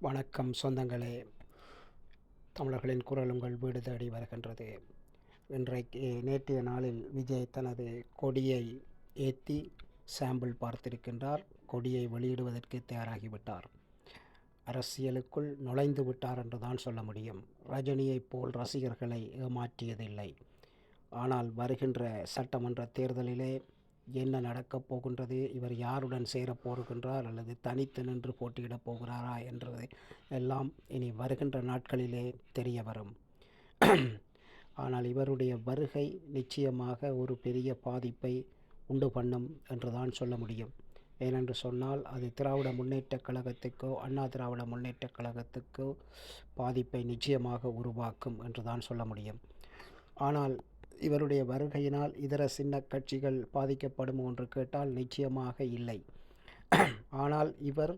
வணக்கம் சொந்தங்களே. தமிழர்களின் குரல் உங்கள் வீடு தேடி வருகின்றது. இன்றைக்கு நேற்றைய நாளில் விஜய் தனது கொடியை ஏற்றி சாம்பிள் பார்த்திருக்கின்றார். கொடியை வெளியிடுவதற்கு தயாராகிவிட்டார். அரசியலுக்குள் நுழைந்து விட்டார் என்று தான் சொல்ல முடியும். ரஜினியைப் போல் ரசிகர்களை ஏமாற்றியதில்லை. ஆனால் வருகின்ற சட்டமன்ற தேர்தலிலே என்ன நடக்கப் போகின்றது? இவர் யாருடன் சேரப் போகின்றார்? அல்லது தனித்து நின்று போட்டியிடப் போகிறாரா? என்றது எல்லாம் இனி வருகின்ற நாட்களிலே தெரிய வரும். ஆனால் இவருடைய வருகை நிச்சயமாக ஒரு பெரிய பாதிப்பை உண்டு பண்ணும் என்று தான் சொல்ல முடியும். ஏனென்று சொன்னால் அது திராவிட முன்னேற்றக் கழகத்துக்கோ அண்ணா திராவிட முன்னேற்றக் கழகத்துக்கோ பாதிப்பை நிச்சயமாக உருவாக்கும் என்று தான் சொல்ல முடியும். ஆனால் இவருடைய வருகையினால் இதர சின்ன கட்சிகள் பாதிக்கப்படும் என்று கேட்டால் நிச்சயமாக இல்லை. ஆனால் இவர்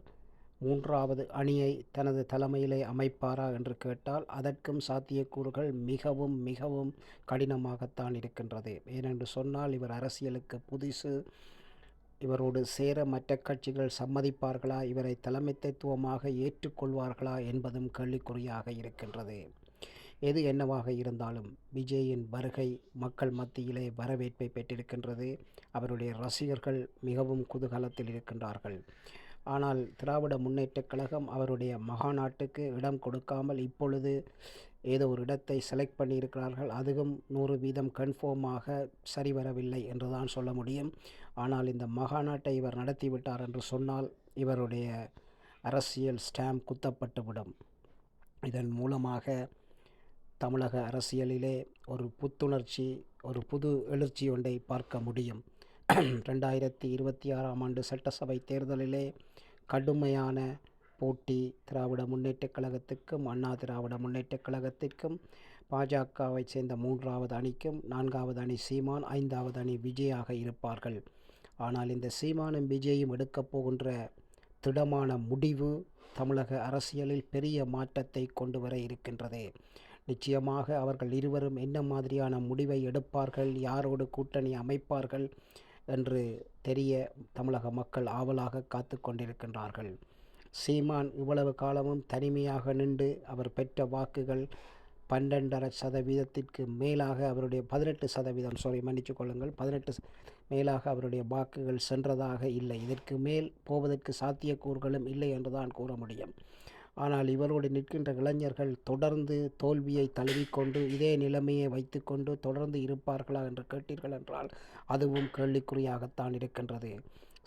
மூன்றாவது அணியை தனது தலைமையிலே அமைப்பாரா என்று கேட்டால் அதற்கும் சாத்தியக்கூறுகள் மிகவும் மிகவும் கடினமாகத்தான் இருக்கின்றது. ஏனென்று சொன்னால் இவர் அரசியலுக்கு புதுசு இவரோடு சேர மற்ற கட்சிகள் சம்மதிப்பார்களா இவரை தலைமைத்துவமாக ஏற்றுக்கொள்வார்களா என்பதும் கேள்விக்குறியாக இருக்கின்றது. எது என்னவாக இருந்தாலும் விஜயின் வருகை மக்கள் மத்தியிலே வரவேற்பை பெற்றிருக்கின்றது. அவருடைய ரசிகர்கள் மிகவும் குதூகலத்தில் இருக்கின்றார்கள். ஆனால் திராவிட முன்னேற்றக் கழகம் அவருடைய மகாநாட்டுக்கு இடம் கொடுக்காமல் இப்பொழுது ஏதோ ஒரு இடத்தை செலக்ட் பண்ணியிருக்கிறார்கள். அதுவும் நூறு வீதம் கன்ஃபார்மாக சரிவரவில்லை என்று தான் சொல்ல முடியும். ஆனால் இந்த மகாநாட்டை இவர் நடத்திவிட்டார் என்று சொன்னால் இவருடைய அரசியல் ஸ்டாம்ப் குத்தப்பட்டுவிடும். இதன் மூலமாக தமிழக அரசியலிலே ஒரு புத்துணர்ச்சி ஒரு புது எழுச்சி ஒன்றை பார்க்க முடியும். ரெண்டாயிரத்தி இருபத்தி ஆறாம் ஆண்டு சட்டசபை தேர்தலிலே கடுமையான போட்டி திராவிட முன்னேற்றக் கழகத்துக்கும் அண்ணா திராவிட முன்னேற்றக் கழகத்திற்கும் பாஜகவை சேர்ந்த மூன்றாவது அணிக்கும் நான்காவது அணி சீமான் ஐந்தாவது அணி விஜயாக இருப்பார்கள். ஆனால் இந்த சீமானும் விஜயும் எடுக்கப் போகின்ற திடமான முடிவு தமிழக அரசியலில் பெரிய மாற்றத்தை கொண்டு வர இருக்கின்றது. நிச்சயமாக அவர்கள் இருவரும் என்ன மாதிரியான முடிவை எடுப்பார்கள் யாரோடு கூட்டணி அமைப்பார்கள் என்று தெரிய தமிழக மக்கள் ஆவலாக காத்து கொண்டிருக்கின்றார்கள். சீமான் இவ்வளவு காலமும் தனிமையாக நின்று அவர் பெற்ற வாக்குகள் பன்னெண்டரை சதவீதத்திற்கு மேலாக அவருடைய பதினெட்டு சதவீதம் சாரி மன்னிச்சு கொள்ளுங்கள் பதினெட்டு மேலாக அவருடைய வாக்குகள் சென்றதாக இல்லை. இதற்கு மேல் போவதற்கு சாத்தியக்கூறுகளும் இல்லை என்று தான் கூற முடியும். ஆனால் இவரோடு நிற்கின்ற இளைஞர்கள் தொடர்ந்து தோல்வியை தழுவிக்கொண்டு இதே நிலைமையை வைத்துக்கொண்டு தொடர்ந்து இருப்பார்களா என்று கேட்டீர்கள் என்றால் அதுவும் கேள்விக்குறியாகத்தான் இருக்கின்றது.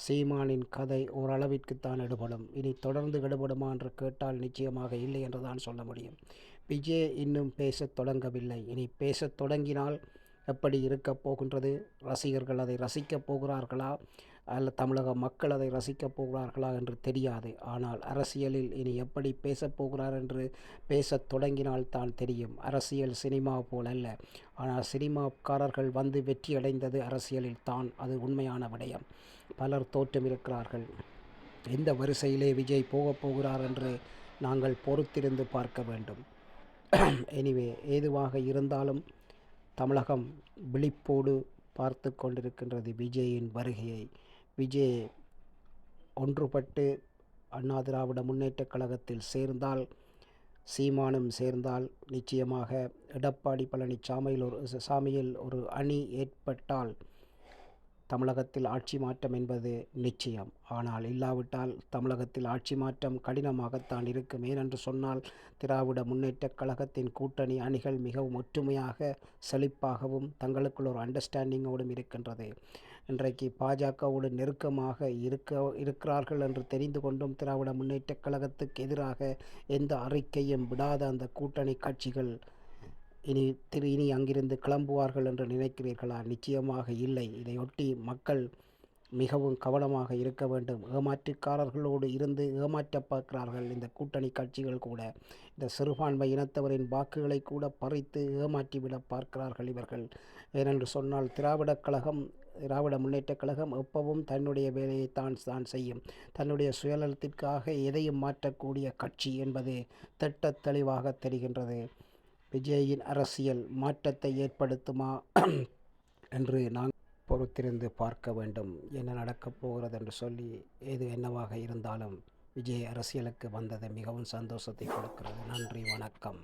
சீமானின் கதை ஓரளவிற்குத்தான் எடுபடும். இனி தொடர்ந்து எடுபடுமா என்று கேட்டால் நிச்சயமாக இல்லை என்று தான் சொல்ல முடியும். விஜய் இன்னும் பேசத் தொடங்கவில்லை. இனி பேசத் தொடங்கினால் எப்படி இருக்கப் போகின்றது? ரசிகர்கள் அதை ரசிக்கப் போகிறார்களா? அல்ல தமிழக மக்கள் அதை ரசிக்கப் போகிறார்களா என்று தெரியாது. ஆனால் அரசியலில் இனி எப்படி பேசப் போகிறார் என்று பேசத் தொடங்கினால் தான் தெரியும். அரசியல் சினிமா போல் அல்ல. ஆனால் சினிமாக்காரர்கள் வந்து வெற்றியடைந்தது அரசியலில் தான். அது உண்மையான விடயம். பலர் தோற்றம் இருக்கிறார்கள். எந்த வரிசையிலே விஜய் போகப் போகிறார் என்று நாங்கள் பொறுத்திருந்து பார்க்க வேண்டும். எனிவே ஏதுவாக இருந்தாலும் தமிழகம் விழிப்போடு பார்த்து கொண்டிருக்கின்றது விஜயின் வருகையை. விஜய் ஒன்றுபட்டு அண்ணா திராவிட முன்னேற்றக் கழகத்தில் சேர்ந்தால் சீமானும் சேர்ந்தால் நிச்சயமாக எடப்பாடி பழனிசாமியில் ஒரு சாமியில் ஒரு அணி ஏற்பட்டால் தமிழகத்தில் ஆட்சி மாற்றம் என்பது நிச்சயம். ஆனால் இல்லாவிட்டால் தமிழகத்தில் ஆட்சி மாற்றம் கடினமாகத்தான் இருக்கும். ஏனென்று சொன்னால் திராவிட முன்னேற்றக் கழகத்தின் கூட்டணி அணிகள் மிகவும் ஒற்றுமையாக செழிப்பாகவும் தங்களுக்குள் ஒரு அண்டர்ஸ்டாண்டிங்கோடும் இருக்கின்றது. இன்றைக்கு பாஜகவோடு நெருக்கமாக இருக்க இருக்கிறார்கள் என்று தெரிந்து கொண்டும் திராவிட முன்னேற்றக் கழகத்துக்கு எதிராக எந்த அறிக்கையும் விடாத அந்த கூட்டணி கட்சிகள் இனி திரு இனி அங்கிருந்து கிளம்புவார்கள் என்று நினைக்கிறீர்களா? நிச்சயமாக இல்லை. இதையொட்டி மக்கள் மிகவும் கவனமாக இருக்க வேண்டும். ஏமாற்றுக்காரர்களோடு இருந்து ஏமாற்ற பார்க்கிறார்கள் இந்த கூட்டணி கட்சிகள் கூட. இந்த சிறுபான்மை இனத்தவரின் வாக்குகளை கூட பறித்து ஏமாற்றிவிட பார்க்கிறார்கள் இவர்கள். ஏனென்று சொன்னால் திராவிடக் கழகம் திராவிட முன்னேற்றக் கழகம் எப்பவும் தன்னுடைய வேலையை தான் தான் செய்யும். தன்னுடைய சுயநலத்திற்காக எதையும் மாற்றக்கூடிய கட்சி என்பது திட்ட தெளிவாக தெரிகின்றது. விஜயின் அரசியல் மாற்றத்தை ஏற்படுத்துமா என்று நான் பொறுத்திருந்து பார்க்க வேண்டும். என்ன நடக்கப் போகிறது என்று சொல்லி எது என்னவாக இருந்தாலும் விஜய் அரசியலுக்கு வந்தது மிகவும் சந்தோஷத்தை கொடுக்கிறது. நன்றி வணக்கம்.